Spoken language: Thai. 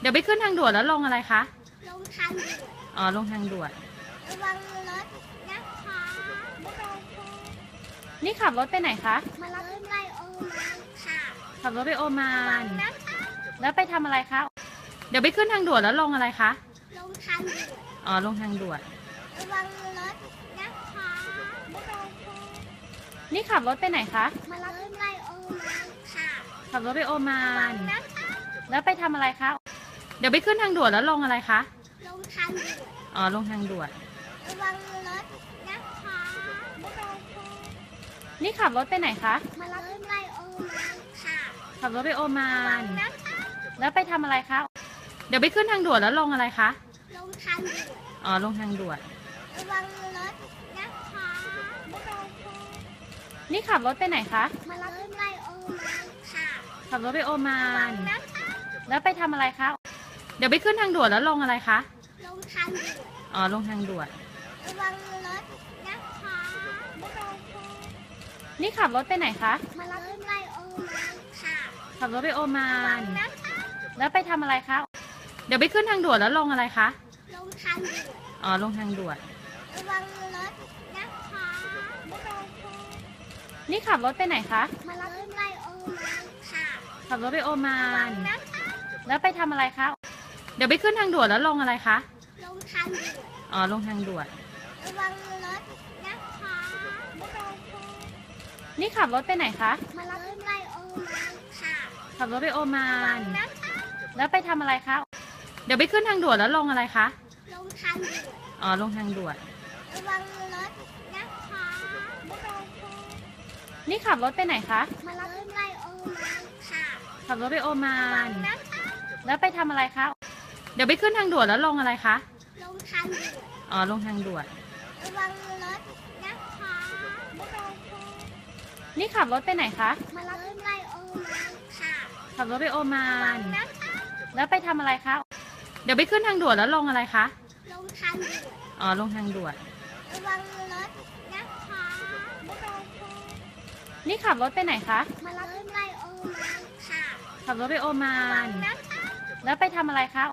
เดี๋ยวไปขึ้นทางด่วนแล้วลงอะไรคะ ลงทางด่วนอ๋อ ลงทางด่วน ระวังรถนะคะนี่ขับรถไปไหนคะ มารับไลโอมาค่ะขับรถไปโอมาน นะคะแล้วไปทำอะไรคะ เดี๋ยวไปขึ้นทางด่วนแล้วลงอะไรคะ ลงทางด่วนอ๋อ ลงทางด่วน ระวังรถนะคะนี่ขับรถไปไหนคะ มารับไลโอมาค่ะขับรถไปโอมาน นะคะแล้วไปทำอะไรคะ เดี๋ยวไปขึ้นทางด่วนแล้วลงอะไรคะ ลงทางด่วนอ๋อ ลงทางด่วน ระวังรถนะคะนี่ขับรถไปไหนคะ มารับไลโอมาค่ะขับรถไปโอมาน นะคะแล้วไปทำอะไรคะ เดี๋ยวไปขึ้นทางด่วนแล้วลงอะไรคะ ลงทางด่วนอ๋อ ลงทางด่วน ระวังรถนะคะนี่ขับรถไปไหนคะ มารับไลโอมาค่ะขับรถไปโอมานนะคะแล้วไปทำอะไรคะ เดี๋ยวไปขึ้นทางด่วนแล้วลงอะไรคะ ลงทางด่วนอ๋อ ลงทางด่วน ระวังรถนะคะนี่ขับรถไปไหนคะ มารับไลโอมาค่ะขับรถไปโอมาน นะคะ แล้วไปทำอะไรคะ เดี๋ยวไปขึ้นทางด่วนแล้วลงอะไรคะ ลงทางด่วนอ๋อ ลงทางด่วน ระวังรถนะคะนี่ขับรถไปไหนคะ มารับไลโอมาค่ะขับรถไปโอมานนะคะ แล้วไปทำอะไรคะ เดี๋ยวไปขึ้นทางด่วนแล้วลงอะไรคะ ลงทางด่วนอ๋อ ลงทางด่วน ระวังรถนะคะนี่ขับรถไปไหนคะ มารับไลโอมาค่ะ ขับรถไปโอมานนะคะแล้วไปทำอะไรคะ เดี๋ยวไปขึ้นทางด่วนแล้วลงอะไรคะ ลงทางด่วนอ๋อ ลงทางด่วน ระวังรถนะคะนี่ขับรถไปไหนคะ มารับไลโอมาค่ะ ขับรถไปโอมานนะคะแล้วไปทำอะไรคะ เดี๋ยวไปขึ้นทางด่วนแล้วลงอะไรคะ ลงทางด่วนอ๋อ ลงทางด่วน ระวังรถนะคะนี่ขับรถไปไหนคะ มารับไลโอมาค่ะขับรถไปโอมาน นะคะแล้วไปทำอะไรคะ เดี๋ยวไปขึ้นทางด่วนแล้วลงอะไรคะ ลงทางด่วนอ๋อ ลงทางด่วน ระวังรถนะคะนี่ขับรถไปไหนคะ มารับไลโอมาค่ะขับรถไปโอมาน นะคะแล้วไปทำอะไรคะ